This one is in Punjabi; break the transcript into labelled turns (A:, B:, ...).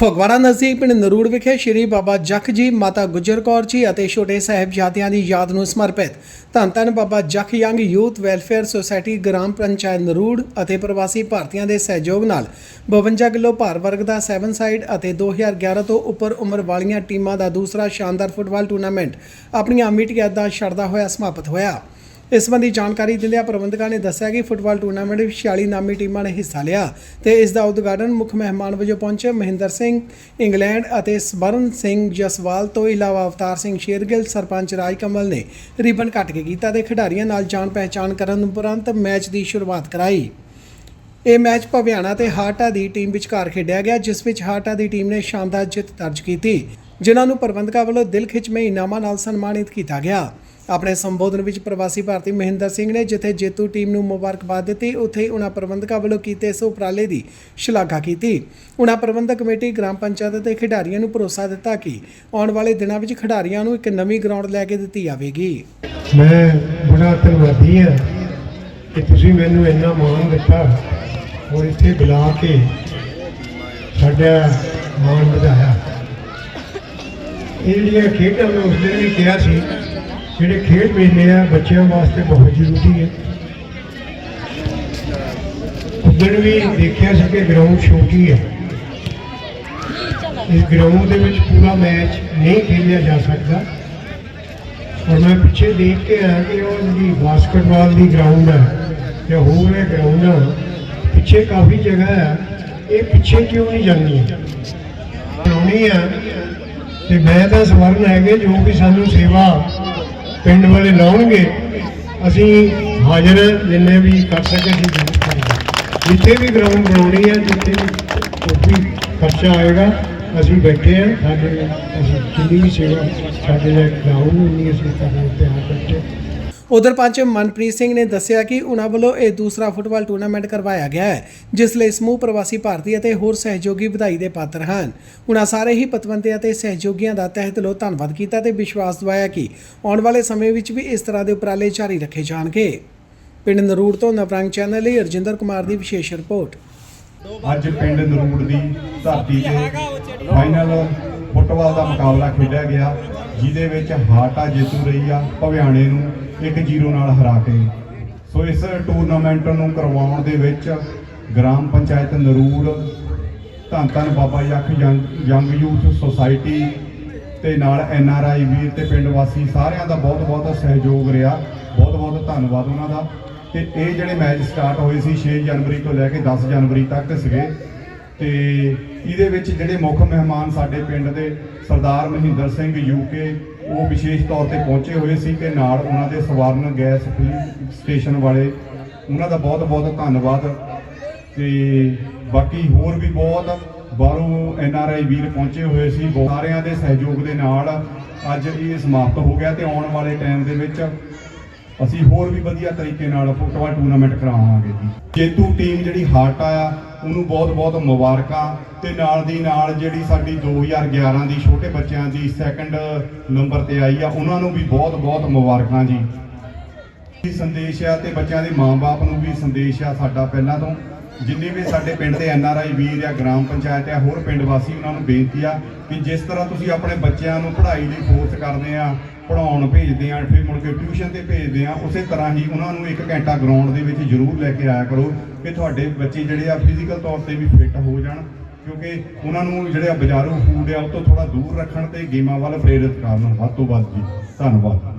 A: ਫਗਵਾੜਾ ਨਜ਼ਦੀਕ ਪਿੰਡ ਨਰੂੜ ਵਿਖੇ ਸ਼੍ਰੀ ਬਾਬਾ ਜਖ ਜੀ, ਮਾਤਾ ਗੁਜਰ ਕੌਰ ਜੀ ਅਤੇ ਛੋਟੇ ਸਾਹਿਬਜ਼ਾਦਿਆਂ ਦੀ ਯਾਦ ਨੂੰ ਸਮਰਪਿਤ ਧੰਨ ਧੰਨ Baba Jakh young youth welfare society Gram Panchayat Narur ਅਤੇ ਪ੍ਰਵਾਸੀ ਭਾਰਤੀਆਂ ਦੇ ਸਹਿਯੋਗ ਨਾਲ 52 ਕਿਲੋ ਭਾਰ ਵਰਗ ਦਾ 7 ਸਾਈਡ ਅਤੇ 2011 ਤੋਂ ਉੱਪਰ ਉਮਰ ਵਾਲੀਆਂ ਟੀਮਾਂ ਦਾ ਦੂਸਰਾ ਸ਼ਾਨਦਾਰ ਫੁੱਟਬਾਲ ਟੂਰਨਾਮੈਂਟ ਆਪਣੀਆਂ ਅਮਿਟ ਯਾਦਾਂ ਛੱਡਦਾ ਹੋਇਆ, ਸਮਾਪਤ ਹੋਇਆ। ਇਸ ਸੰਬੰਧੀ ਜਾਣਕਾਰੀ ਦਿੰਦਿਆਂ ਪ੍ਰਬੰਧਕਾਂ ਨੇ ਦੱਸਿਆ ਕਿ ਫੁੱਟਬਾਲ ਟੂਰਨਾਮੈਂਟ ਵਿੱਚ 46 ਨਾਮੀ ਟੀਮਾਂ ਨੇ ਹਿੱਸਾ ਲਿਆ ਤੇ ਇਸ ਦਾ ਉਦਘਾਟਨ ਮੁੱਖ ਮਹਿਮਾਨ ਵਜੋਂ ਪਹੁੰਚੇ ਮਹਿੰਦਰ ਸਿੰਘ, ਇੰਗਲੈਂਡ ਅਤੇ ਸਵਰਨ ਸਿੰਘ ਜਸਵਾਲ ਤੋਂ ਇਲਾਵਾ ਅਵਤਾਰ ਸਿੰਘ ਸ਼ੇਰਗਿੱਲ, ਸਰਪੰਚ ਰਾਜ ਕਮਲ ਨੇ ਰਿਬਨ ਕੱਟ ਕੇ ਕੀਤਾ ਤੇ ਖਿਡਾਰੀਆਂ ਨਾਲ ਜਾਣ ਪਹਿਚਾਣ ਕਰਨ ਉਪਰੰਤ ਮੈਚ ਦੀ ਸ਼ੁਰੂਆਤ ਕਰਾਈ। ਇਹ ਮੈਚ ਭਵਿਆਣਾ ਤੇ ਹਾਟਾ ਦੀ ਟੀਮ ਵਿਚਕਾਰ ਖੇਡਿਆ ਗਿਆ, ਜਿਸ ਵਿੱਚ ਹਾਟਾ ਦੀ ਟੀਮ ਨੇ ਸ਼ਾਨਦਾਰ ਜਿੱਤ ਦਰਜ ਕੀਤੀ। ਜਿਨ੍ਹਾਂ ਨੂੰ ਪ੍ਰਬੰਧਕਾਂ ਵੱਲੋਂ ਦਿਲ ਖਿੱਚਵੇਂ ਇਨਾਮਾਂ ਨਾਲ ਸਨਮਾਨਿਤ ਕੀਤਾ ਗਿਆ। ਆਪਣੇ ਸੰਬੋਧਨ ਵਿੱਚ ਪ੍ਰਵਾਸੀ ਭਾਰਤੀ ਮਹਿੰਦਰ ਸਿੰਘ ਨੇ ਜਿੱਥੇ ਜੇਤੂ ਟੀਮ ਨੂੰ ਮੁਬਾਰਕਬਾਦ ਦਿੱਤੀ, ਉੱਥੇ ਉਹਨਾਂ ਪ੍ਰਬੰਧਕਾਂ ਵੱਲੋਂ ਕੀਤੇ ਇਸ ਉਪਰਾਲੇ ਦੀ ਸ਼ਲਾਘਾ ਕੀਤੀ। ਉਹਨਾਂ ਪ੍ਰਬੰਧਕ ਕਮੇਟੀ ਗ੍ਰਾਮ ਪੰਚਾਇਤ ਦੇ ਖਿਡਾਰੀਆਂ ਨੂੰ ਭਰੋਸਾ ਦਿੱਤਾ ਕਿ ਆਉਣ ਵਾਲੇ ਦਿਨਾਂ ਵਿੱਚ ਖਿਡਾਰੀਆਂ ਨੂੰ ਇੱਕ ਨਵੀਂ ਗਰਾਊਂਡ ਲੈ ਕੇ ਦਿੱਤੀ ਜਾਵੇਗੀ।
B: ਮੈਂ ਬੜਾ ਧੰਨਵਾਦੀ ਹਾਂ ਕਿ ਤੁਸੀਂ ਮੈਨੂੰ ਇੰਨਾ ਮਾਣ ਦਿੱਤਾ ਔਰ ਇੱਥੇ ਬੁਲਾ ਕੇ ਸਾਡਾ ਮਾਣ ਵਧਾਇਆ। ਇਹ ਜਿਹੜੀਆਂ ਖੇਡਾਂ ਮੈਂ ਉਸ ਦਿਨ ਵੀ ਕਿਹਾ ਸੀ, ਜਿਹੜੇ ਖੇਡ ਮੇਲੇ ਆ, ਬੱਚਿਆਂ ਵਾਸਤੇ ਬਹੁਤ ਜ਼ਰੂਰੀ ਹੈ। ਉਦੋਂ ਵੀ ਦੇਖਿਆ ਸੀ ਕਿ ਗਰਾਊਂਡ ਛੋਟੀ ਹੈ। ਇਸ ਗਰਾਊਂਡ ਦੇ ਵਿੱਚ ਪੂਰਾ ਮੈਚ ਨਹੀਂ ਖੇਡਿਆ ਜਾ ਸਕਦਾ। ਔਰ ਮੈਂ ਪਿੱਛੇ ਦੇਖ ਕੇ ਆਇਆ ਕਿ ਉਹ ਜਿਹੜੀ ਬਾਸਕਟਬਾਲ ਦੀ ਗਰਾਊਂਡ ਹੈ ਜਾਂ ਹੋਰ ਇਹ ਗਰਾਊਂਡਾਂ ਪਿੱਛੇ ਕਾਫੀ ਜਗ੍ਹਾ ਹੈ ਇਹ ਪਿੱਛੇ ਕਿਉਂ ਨਹੀਂ ਜਾਂਦੀਆਂ? ਬਣਾਉਣੀ ਆ। ਤੇ ਮੈਂ ਤਾਂ ਸਵਰਨ ਹੈਗੇ ਜੋ ਕਿ ਸਾਨੂੰ ਸੇਵਾ ਪਿੰਡ ਵਾਲੇ ਲਾਉਣਗੇ, ਅਸੀਂ ਹਾਜ਼ਰ ਜਿੰਨੇ ਵੀ ਕਰ ਸਕੇ ਅਸੀਂ ਜ਼ਰੂਰ ਕਰਾਂਗੇ। ਜਿੱਥੇ ਵੀ ਗਰਾਊਂਡ ਬਣਾਉਣੀ ਹੈ, ਜਿੱਥੇ ਵੀ ਕੋਈ ਖਰਚਾ ਆਏਗਾ, ਅਸੀਂ ਬੈਠੇ ਹਾਂ, ਸਾਡੇ ਅਸੀਂ ਜਿੰਨੀ ਵੀ ਸੇਵਾ ਸਾਡੇ ਲਈ ਕਰਾਉਣ ਉਨੀ ਅਸੀਂ ਕਰਨ ਤੇ
A: ਉਧਰ ਪੰਚ ਮਨਪ੍ਰੀਤ ਸਿੰਘ ਨੇ ਦੱਸਿਆ ਕਿ ਉਹਨਾਂ ਵੱਲੋਂ ਇਹ ਦੂਸਰਾ ਫੁੱਟਬਾਲ ਟੂਰਨਾਮੈਂਟ ਕਰਵਾਇਆ ਗਿਆ ਹੈ, ਜਿਸ ਲਈ ਸਮੂਹ ਪ੍ਰਵਾਸੀ ਭਾਰਤੀ ਅਤੇ ਹੋਰ ਸਹਿਯੋਗੀ ਵਧਾਈ ਦੇ ਪਾਤਰ ਹਨ। ਉਹਨਾਂ ਸਾਰੇ ਹੀ ਪਤਵੰਤੇ ਅਤੇ ਸਹਿਯੋਗੀਆਂ ਦਾ ਤਹਿ ਦਿਲੋਂ ਧੰਨਵਾਦ ਕੀਤਾ ਤੇ ਵਿਸ਼ਵਾਸ ਦਿਵਾਇਆ ਕਿ ਆਉਣ ਵਾਲੇ ਸਮੇਂ ਵਿੱਚ ਵੀ ਇਸ ਤਰ੍ਹਾਂ ਦੇ ਉਪਰਾਲੇ ਜਾਰੀ ਰੱਖੇ ਜਾਣਗੇ। ਪਿੰਡ ਨਰੂੜ ਤੋਂ ਨਵਰੰਗ ਚੈਨਲ ਲਈ ਅਰਜਿੰਦਰ ਕੁਮਾਰ ਦੀ ਵਿਸ਼ੇਸ਼ ਰਿਪੋਰਟ।
C: ਅੱਜ ਪਿੰਡ ਨਰੂੜ ਦੀ ਧਰਤੀ ਤੇ ਫਾਈਨਲ ਫੁੱਟਬਾਲ ਦਾ ਮੁਕਾਬਲਾ ਖੇਡਿਆ ਗਿਆ, ਜਿਹਦੇ ਵਿੱਚ ਹਾਟਾ ਜੇਤੂ ਰਹੀ ਆ, ਭਵਿਆਣੇ ਨੂੰ 1-0 ਨਾਲ ਹਰਾ ਕੇ। ਸੋ ਇਸ ਟੂਰਨਾਮੈਂਟ ਨੂੰ ਕਰਵਾਉਣ ਦੇ ਵਿੱਚ ਗ੍ਰਾਮ ਪੰਚਾਇਤ ਨਰੂਰ ਧੰਨ ਧੰਨ Baba Yakh young young youth society ਤੇ ਨਾਲ ਐਨ ਆਰ ਆਈ ਵੀਰ ਤੇ ਪਿੰਡ ਵਾਸੀ ਸਾਰਿਆਂ ਦਾ ਬਹੁਤ ਬਹੁਤ ਸਹਿਯੋਗ ਰਿਹਾ। ਬਹੁਤ ਬਹੁਤ ਧੰਨਵਾਦ ਉਹਨਾਂ ਦਾ। ਤੇ ਇਹ ਜਿਹੜੇ ਮੈਚ ਸਟਾਰਟ ਹੋਏ ਸੀ 6 ਜਨਵਰੀ ਤੋਂ ਲੈ ਕੇ 10 ਜਨਵਰੀ ਤੱਕ ਸੀਗੇ। ਤੇ ਇਹਦੇ ਵਿੱਚ ਜਿਹੜੇ ਮੁੱਖ ਮਹਿਮਾਨ ਸਾਡੇ ਪਿੰਡ ਦੇ ਸਰਦਾਰ ਮਹਿੰਦਰ ਸਿੰਘ ਯੂਕੇ ਉਹ ਵਿਸ਼ੇਸ਼ ਤੌਰ ਤੇ ਪਹੁੰਚੇ ਹੋਏ ਸੀ ਤੇ ਨਾਲ ਉਹਨਾਂ ਦੇ ਸਵਾਰਨ ਗੈਸ ਫਿਲਿੰਗ ਸਟੇਸ਼ਨ ਵਾਲੇ, ਉਹਨਾਂ ਦਾ ਬਹੁਤ ਬਹੁਤ ਧੰਨਵਾਦ। ਤੇ ਬਾਕੀ ਹੋਰ ਵੀ ਬਹੁਤ ਬਾਹਰੋਂ ਐਨ ਆਰ ਆਈ ਵੀਰ ਪਹੁੰਚੇ ਹੋਏ ਸੀ, ਬਹੁਤ ਸਾਰਿਆਂ ਦੇ ਸਹਿਯੋਗ ਦੇ ਨਾਲ ਅੱਜ ਇਹ ਸਮਾਪਤ ਹੋ ਗਿਆ ਤੇ ਆਉਣ ਵਾਲੇ ਟਾਈਮ ਦੇ ਵਿੱਚ ਅਸੀਂ ਹੋਰ ਵੀ ਵਧੀਆ ਤਰੀਕੇ ਨਾਲ ਫੁੱਟਬਾਲ ਟੂਰਨਾਮੈਂਟ ਕਰਾਵਾਂਗੇ ਜੀ। ਜੇਤੂ ਟੀਮ ਜਿਹੜੀ ਹਾਰਟ ਆ, ਉਹਨੂੰ ਬਹੁਤ-ਬਹੁਤ ਮੁਬਾਰਕਾਂ ਤੇ ਨਾਲ ਦੀ ਨਾਲ ਜਿਹੜੀ ਸਾਡੀ 2011 ਦੀ ਛੋਟੇ ਬੱਚਿਆਂ ਦੀ ਸੈਕੰਡ ਨੰਬਰ ਤੇ ਆਈ ਆ, ਉਹਨਾਂ ਨੂੰ ਵੀ ਬਹੁਤ-ਬਹੁਤ ਮੁਬਾਰਕਾਂ ਜੀ। ਸੰਦੇਸ਼ ਆ ਤੇ ਬੱਚਿਆਂ ਦੇ ਮਾਪੇ ਨੂੰ ਵੀ ਸੰਦੇਸ਼ ਆ ਸਾਡਾ ਪਹਿਲਾਂ ਤੋਂ। ਜਿੰਨੇ ਵੀ ਸਾਡੇ ਪਿੰਡ ਦੇ ਐਨ ਆਰ ਆਈ ਵੀਰ ਆ, ਗ੍ਰਾਮ ਪੰਚਾਇਤ ਆ, ਹੋਰ ਪਿੰਡ ਵਾਸੀ ਉਹਨਾਂ ਨੂੰ ਬੇਨਤੀ ਆ ਕਿ ਜਿਸ ਤਰ੍ਹਾਂ ਤੁਸੀਂ ਆਪਣੇ ਬੱਚਿਆਂ ਨੂੰ ਪੜ੍ਹਾਈ ਲਈ ਫੋਰਸ ਕਰਦੇ ਆ ਪੜਾਉਣ ਭੇਜਦੇ ਆ, ਫਿਰ ਮੁੜ ਕੇ ਟਿਊਸ਼ਨ ਤੇ ਭੇਜਦੇ ਆ, ਉਸੇ ਤਰ੍ਹਾਂ ਹੀ ਉਹਨਾਂ ਨੂੰ ਇੱਕ ਘੰਟਾ ਗਰਾਊਂਡ ਦੇ ਵਿੱਚ ਜ਼ਰੂਰ ਲੈ ਕੇ ਆਇਆ ਕਰੋ ਕਿ ਤੁਹਾਡੇ ਬੱਚੇ ਜਿਹੜੇ ਆ ਫਿਜ਼ੀਕਲ ਤੌਰ ਤੇ ਵੀ ਫਿੱਟ ਹੋ ਜਾਣ, ਕਿਉਂਕਿ ਉਹਨਾਂ ਨੂੰ ਜਿਹੜੇ ਆ ਫੂਡ ਆ, ਉਹ ਤੋਂ ਥੋੜਾ ਦੂਰ ਰੱਖਣ ਤੇ ਗੇਮਾਂ ਵੱਲ ਪ੍ਰੇਰਿਤ ਕਰਨ ਵੱਧ ਤੋਂ ਵੱਧ ਜੀ। ਧੰਨਵਾਦ।